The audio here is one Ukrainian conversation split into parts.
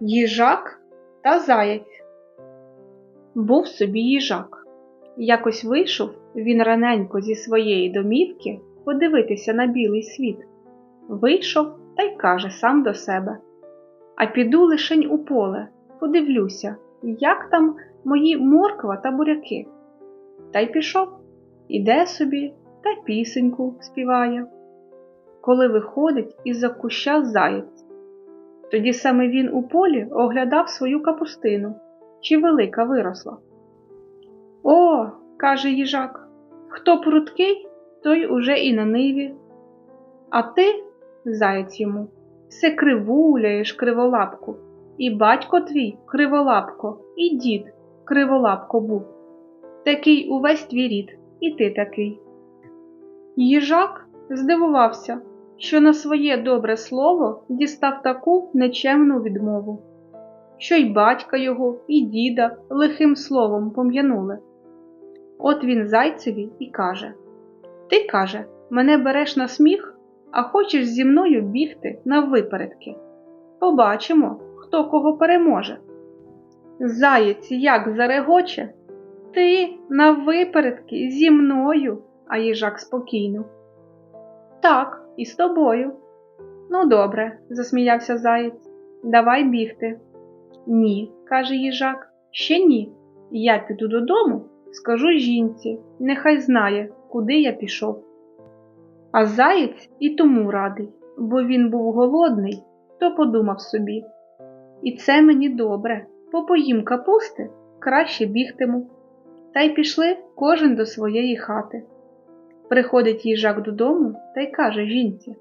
Їжак та заєць. Був собі їжак. Якось вийшов він раненько зі своєї домівки подивитися на білий світ. Вийшов та й каже сам до себе. А піду лишень у поле, подивлюся, як там мої морква та буряки. Та й пішов, іде собі та пісеньку співає. Коли виходить із-за куща заєць. Тоді саме він у полі оглядав свою капустину, чи велика виросла. О, каже їжак, хто прудкий, той уже і на ниві. А ти, заєць йому, все кривуляєш криволапку, і батько твій криволапко, і дід криволапко був. Такий увесь твій рід, і ти такий. Їжак здивувався, що на своє добре слово дістав таку нечемну відмову, що й батька його, і діда лихим словом пом'янули. От він зайцеві і каже Ти, каже, мене береш на сміх, а хочеш зі мною бігти на випередки. Побачимо, хто кого переможе. Заєць як зарегоче, ти на випередки зі мною, а їжак спокійно. Так, і з тобою. Ну, добре, засміявся заєць. Давай бігти. Ні, каже їжак, ще ні. Я піду додому, скажу жінці, нехай знає, куди я пішов. А заєць і тому радий, бо він був голодний, то подумав собі. І це мені добре, попоїм капусти, краще бігтиму. Та й пішли кожен до своєї хати. Приходить їжак додому та й каже жінці: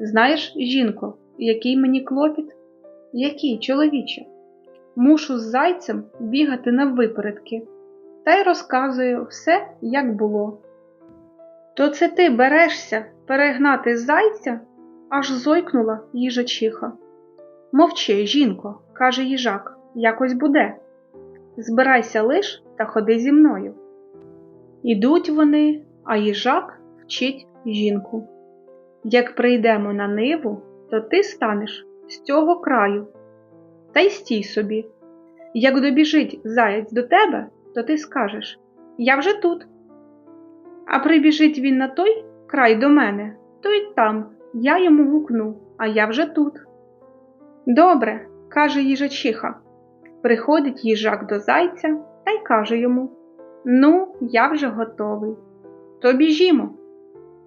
Знаєш, жінко, який мені клопіт? Який, чоловіче? Мушу з зайцем бігати на випередки, та й розказую все, як було. То це ти берешся перегнати зайця? аж зойкнула їжачиха. Мовчи, жінко, каже їжак, якось буде. Збирайся лиш та ходи зі мною. Ідуть вони, а їжак вчить жінку. Як прийдемо на ниву, то ти станеш з цього краю. Та й стій собі. Як добіжить заяць до тебе, то ти скажеш Я вже тут. А прибіжить він на той край до мене, то й там я йому гукну, а я вже тут. Добре, каже їжачиха. Приходить їжак до зайця та й каже йому Ну, я вже готовий. То біжімо.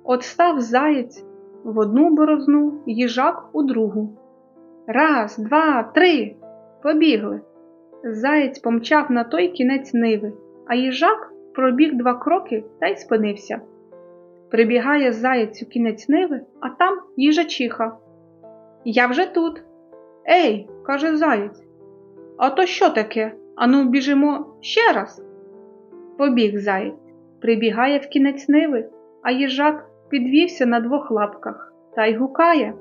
От став заєць в одну борозну, їжак у другу. Раз, два, три. Побігли. Заєць помчав на той кінець ниви, а їжак пробіг два кроки та й спинився. Прибігає заєць у кінець ниви, а там їжачиха. Я вже тут. Ей, каже заєць. А то що таке? Ану, біжимо ще раз. Побіг заєць, прибігає в кінець ниви, а їжак підвівся на двох лапках та й гукає.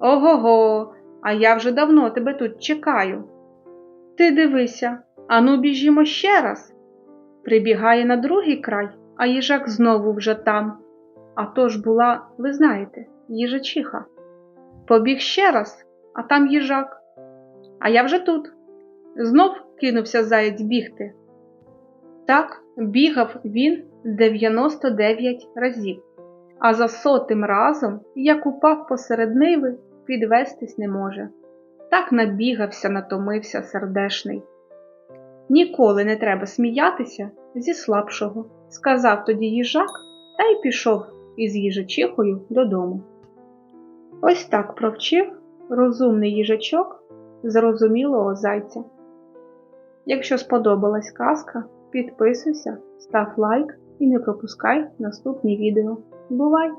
Ого, го а я вже давно тебе тут чекаю. Ти дивися, ану, біжімо ще раз. Прибігає на другий край, а їжак знову вже там. А то ж була, ви знаєте, їжачиха. Побіг ще раз, а там їжак. А я вже тут. Знов кинувся заєць бігти. Так бігав він 99 разів, а за сотим разом, як упав посеред ниви, підвестись не може. Так набігався, натомився сердешний. Ніколи не треба сміятися зі слабшого, сказав тоді їжак та й пішов із їжачихою додому. Ось так провчив розумний їжачок зрозумілого зайця. Якщо сподобалась казка, підписуйся, став лайк і не пропускай наступні відео. Бувай!